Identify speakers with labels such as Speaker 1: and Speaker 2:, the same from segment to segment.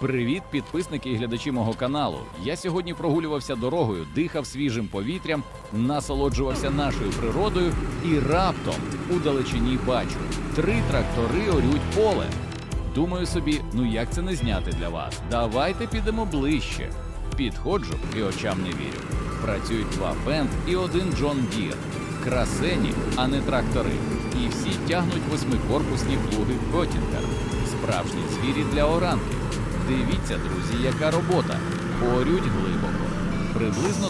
Speaker 1: Привіт, підписники і глядачі мого каналу. Я сьогодні прогулювався дорогою, дихав свіжим повітрям, насолоджувався нашою природою і раптом у далечині бачу три трактори орють поле. Думаю собі, ну як це не зняти для вас? Давайте підемо ближче. Підходжу і очам не вірю. Працюють два фенд і один Джон Дір. Красені, а не трактори. І всі тягнуть восьмикорпусні плуги Готінгер. Справжні звірі для оранки. Дивіться, друзі, яка робота. Орють глибоко. Приблизно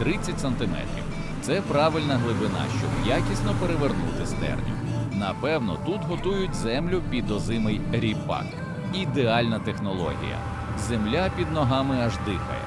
Speaker 1: 25-30 сантиметрів. Це правильна глибина, щоб якісно перевернути стерню. Напевно, тут готують землю під озимий ріпак. Ідеальна технологія. Земля під ногами аж дихає.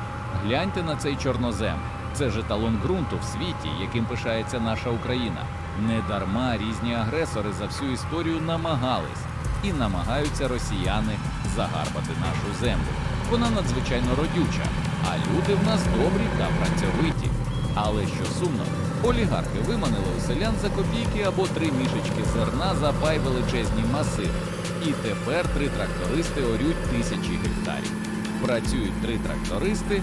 Speaker 1: Гляньте на цей чорнозем. Це ж еталон ґрунту в світі, яким пишається наша Україна. Недарма різні агресори за всю історію намагались і намагаються росіяни загарбати нашу землю. Вона надзвичайно родюча, а люди в нас добрі та працьовиті. Але що сумно, олігархи виманили у селян за копійки або три мішечки зерна за пай величезні масиви. І тепер три трактористи орють тисячі гектарів. Працюють три трактористи,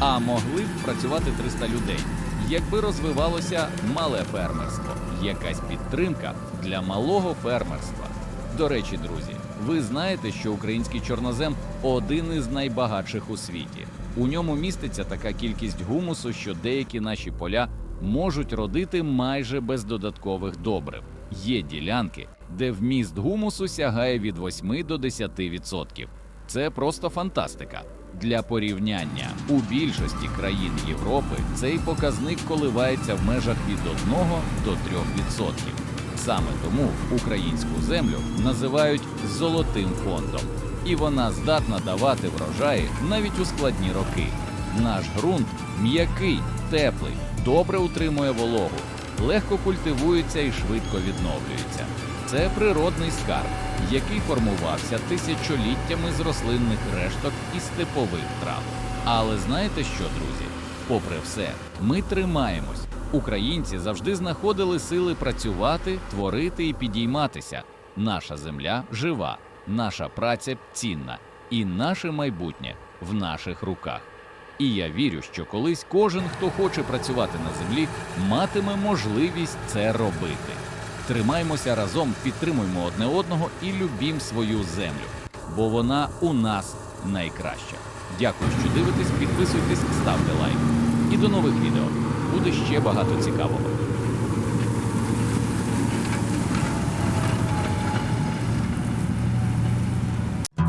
Speaker 1: а могли б працювати 300 людей. Якби розвивалося мале фермерство, якась підтримка для малого фермерства. До речі, друзі, ви знаєте, що український чорнозем один із найбагатших у світі. У ньому міститься така кількість гумусу, що деякі наші поля можуть родити майже без додаткових добрив. Є ділянки, де вміст гумусу сягає від 8 до 10%. Це просто фантастика. Для порівняння у більшості країн Європи цей показник коливається в межах від 1 до 3%. Саме тому українську землю називають золотим фондом, і вона здатна давати врожаї навіть у складні роки. Наш ґрунт м'який, теплий, добре утримує вологу, легко культивується і швидко відновлюється. Це природний скарб, який формувався тисячоліттями з рослинних решток і степових трав. Але знаєте що, друзі? Попри все, ми тримаємось. Українці завжди знаходили сили працювати, творити і підійматися. Наша земля жива, наша праця цінна, і наше майбутнє в наших руках. І я вірю, що колись кожен, хто хоче працювати на землі, матиме можливість це робити. Тримаймося разом, підтримуємо одне одного і любім свою землю, бо вона у нас найкраща. Дякую, що дивитесь, підписуйтесь, ставте лайк. І до нових відео. Буде ще багато цікавого.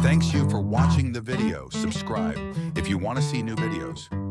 Speaker 2: Thanks you for watching the video. Subscribe if you want to see new videos.